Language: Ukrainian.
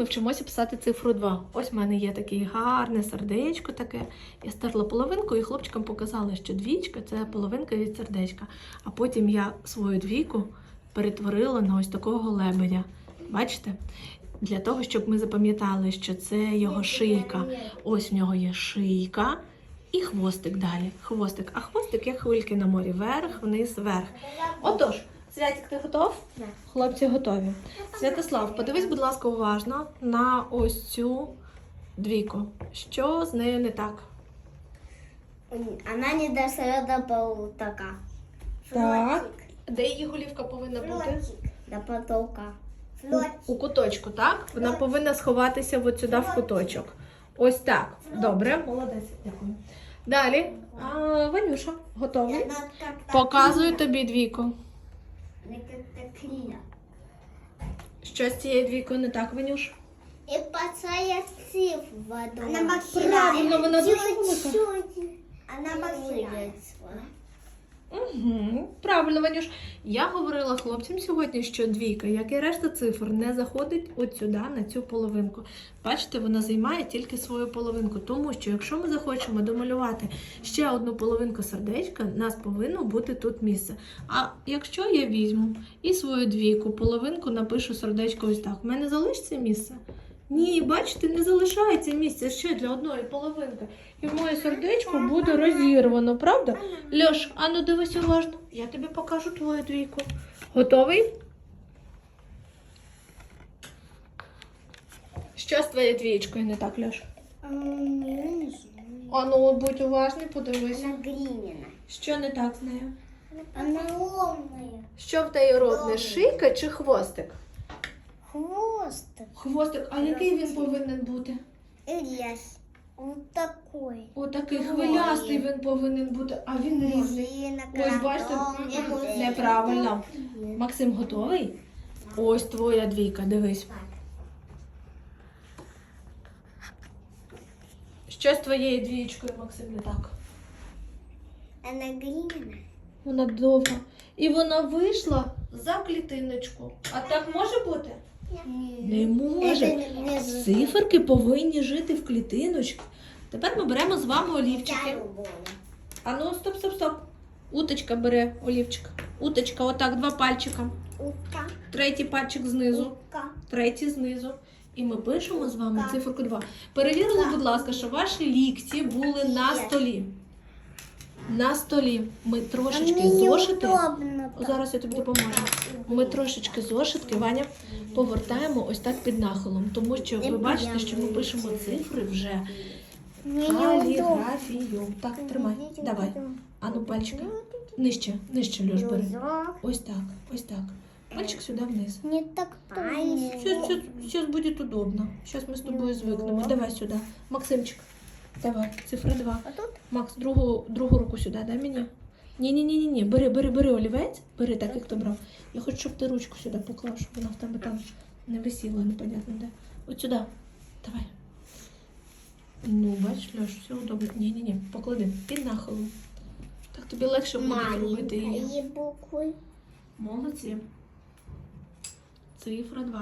ми вчимося писати цифру 2. Ось в мене є таке гарне сердечко таке. Я стерла половинку і хлопчикам показала, що двічка це половинка від сердечка. А потім я свою двійку перетворила на ось такого лебедя. Бачите? Для того, щоб ми запам'ятали, що це його шийка. Ось в нього є шийка і хвостик далі. Хвостик. А хвостик як хвильки на морі. Вверх, вниз, вверх. Отож, Святик, ти готов? Да. Хлопці готові. Святослав, подивись, будь ласка, уважно на ось цю двійку. Що з нею не так? Она не до потолка. Так. Де її голівка повинна бути? До потолка. У, у куточку, так? Вона повинна сховатися от сюди в куточок. Ось так. Добре, молодець, дякую. Далі. А, Ванюша, готовий? Показую тобі двійку. Що з цією двійкою не так, Ванюш? И пацая циф в воду. Она Правильно, вона дуже велика. Она максимальная. Угу, правильно, Ванюш. Я говорила хлопцям сьогодні, що двійка, як і решта цифр, не заходить от сюди, на цю половинку. Бачите, вона займає тільки свою половинку. Тому що якщо ми захочемо домалювати ще одну половинку сердечка, нас повинно бути тут місце. А якщо я візьму і свою двійку, половинку напишу сердечко ось так, в мене залишиться місце? Ні, бачите, не залишається місця ще для одної половинки. І моє сердечко буде розірвано, правда? Льош, а ну дивись уважно. Я тобі покажу твою двійку. Готовий? Що з твоєю двієчкою не так, Льош? А ну, будь уважний, подивись. Она. Що не так з нею? Она ломная. Що в тебе робне? Шийка чи хвостик? Хвост. Хвостик, а який він повинен бути? Вот такой. Отакий хвилястий він повинен бути, а він рівний. Ось бачите, неправильно. Максим готовий? Ось твоя двійка, дивись. Що з твоєю двієчкою, Максим, не так? Она глиняная. Вона довга. І вона вийшла за клітиночку. А так може бути? Не може. Циферки повинні жити в клітиночках. Тепер ми беремо з вами олівчики. А ну, стоп, стоп, стоп. Уточка бере олівчик. Уточка, отак, два пальчика. Утка. Третій пальчик знизу. Утка. третій знизу. І ми пишемо з вами циферку 2. Перевірили, будь ласка, що ваші лікті були на столі. На столі. Ми трошечки зошити. Зараз я тобі допоможу. Ми трошечки зошитки, Ваня, повертаємо ось так під нахилом. Тому що ви бачите, що ми пишемо цифри вже каліграфію. Так, тримай. Давай. Ану, пальчики. Нижче, нижче, Льош, бери. Ось так, ось так. Пальчик сюди вниз. Не так Сейчас, сейчас, сейчас будет удобно. Сейчас мы с тобой звикнемо. Давай сюди. Максимчик, давай, цифра 2. А тут? Макс, другу, другу руку сюди, дай мені. Ні, ні. Бери, бери, бери олівець, бери так, як ти брав. Я хочу, щоб ти ручку сюди поклав, щоб вона в тебе там не висіла, непонятно де. От сюди. Давай. Ну, бачиш, Льош, все удобно. Ні, ні, ні, поклади. Під нахилом. Так тобі легше буде робити її. Молодці. Цифра 2.